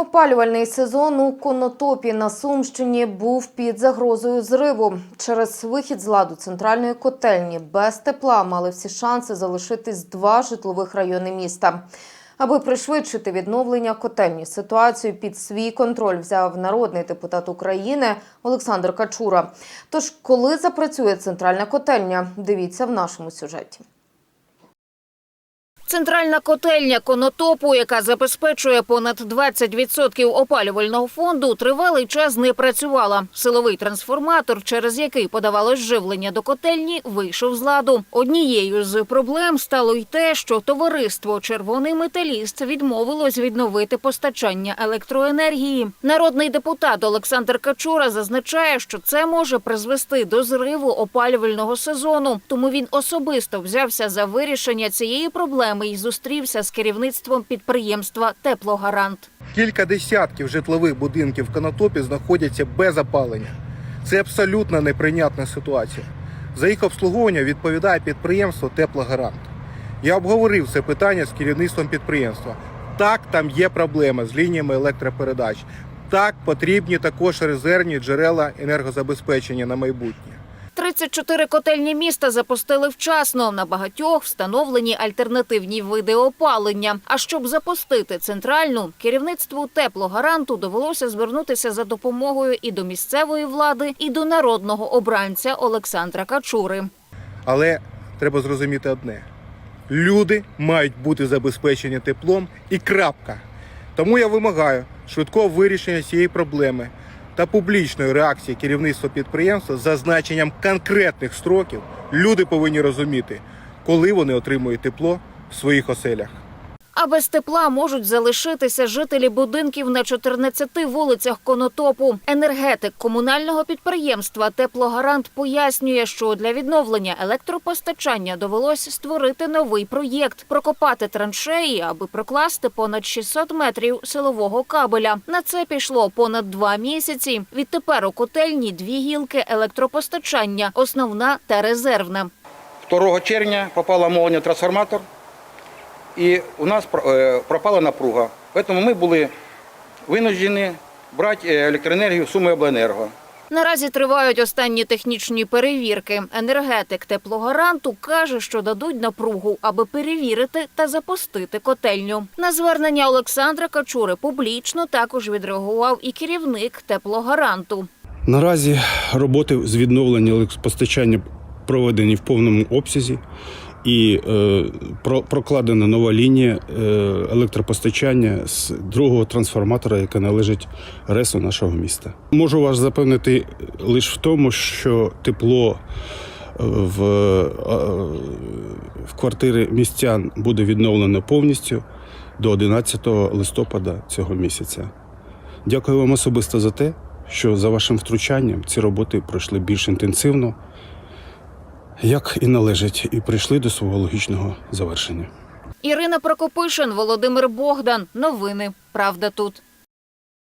Опалювальний сезон у Конотопі на Сумщині був під загрозою зриву. Через вихід з ладу центральної котельні без тепла мали всі шанси залишитись два житлових райони міста. Аби пришвидшити відновлення котельні, ситуацію під свій контроль взяв народний депутат України Олександр Качура. Тож, коли запрацює центральна котельня, дивіться в нашому сюжеті. Центральна котельня конотопу, яка забезпечує понад 20% опалювального фонду, тривалий час не працювала. Силовий трансформатор, через який подавалось живлення до котельні, вийшов з ладу. Однією з проблем стало й те, що товариство Червоний металіст відмовилось відновити постачання електроенергії. Народний депутат Олександр Качура зазначає, що це може призвести до зриву опалювального сезону. Тому він особисто взявся за вирішення цієї проблеми і зустрівся з керівництвом підприємства Теплогарант. Кілька десятків житлових будинків в Конотопі знаходяться без опалення. Це абсолютно неприйнятна ситуація. За їх обслуговування відповідає підприємство Теплогарант. Я обговорив це питання з керівництвом підприємства. Так, там є проблема з лініями електропередач. Так, потрібні також резервні джерела енергозабезпечення на майбутнє. 34 котельні міста запустили вчасно. На багатьох встановлені альтернативні види опалення. А щоб запустити центральну, керівництву теплогаранту довелося звернутися за допомогою і до місцевої влади, і до народного обранця Олександра Качури. Але треба зрозуміти одне: люди мають бути забезпечені теплом і крапка. Тому я вимагаю швидкого вирішення цієї проблеми та публічної реакції керівництва підприємства за значенням конкретних строків. Люди повинні розуміти, коли вони отримують тепло в своїх оселях. А без тепла можуть залишитися жителі будинків на 14 вулицях Конотопу. Енергетик комунального підприємства Теплогарант пояснює, що для відновлення електропостачання довелось створити новий проєкт, прокопати траншеї, аби прокласти понад 600 метрів силового кабеля. На це пішло понад два місяці. Відтепер у котельні дві гілки електропостачання, основна та резервна. 2 червня попала молния в трансформатор, і у нас е, пропала напруга. Тому ми були винуждені брати е, електроенергію Суми Обленерго. Наразі тривають останні технічні перевірки. Енергетик теплогаранту каже, що дадуть напругу, аби перевірити та запустити котельню. На звернення Олександра Качури публічно також відреагував і керівник теплогаранту. Наразі роботи з відновлення електропостачання проведені в повному обсязі і е, про, прокладена нова лінія е, електропостачання з другого трансформатора, яка належить ресу нашого міста. Можу вас запевнити лише в тому, що тепло е, в, е, в квартири містян буде відновлено повністю до 11 листопада цього місяця. Дякую вам особисто за те, що за вашим втручанням ці роботи пройшли більш інтенсивно, як і належить, і прийшли до свого логічного завершення. Ірина Прокопишин, Володимир Богдан. Новини. Правда тут.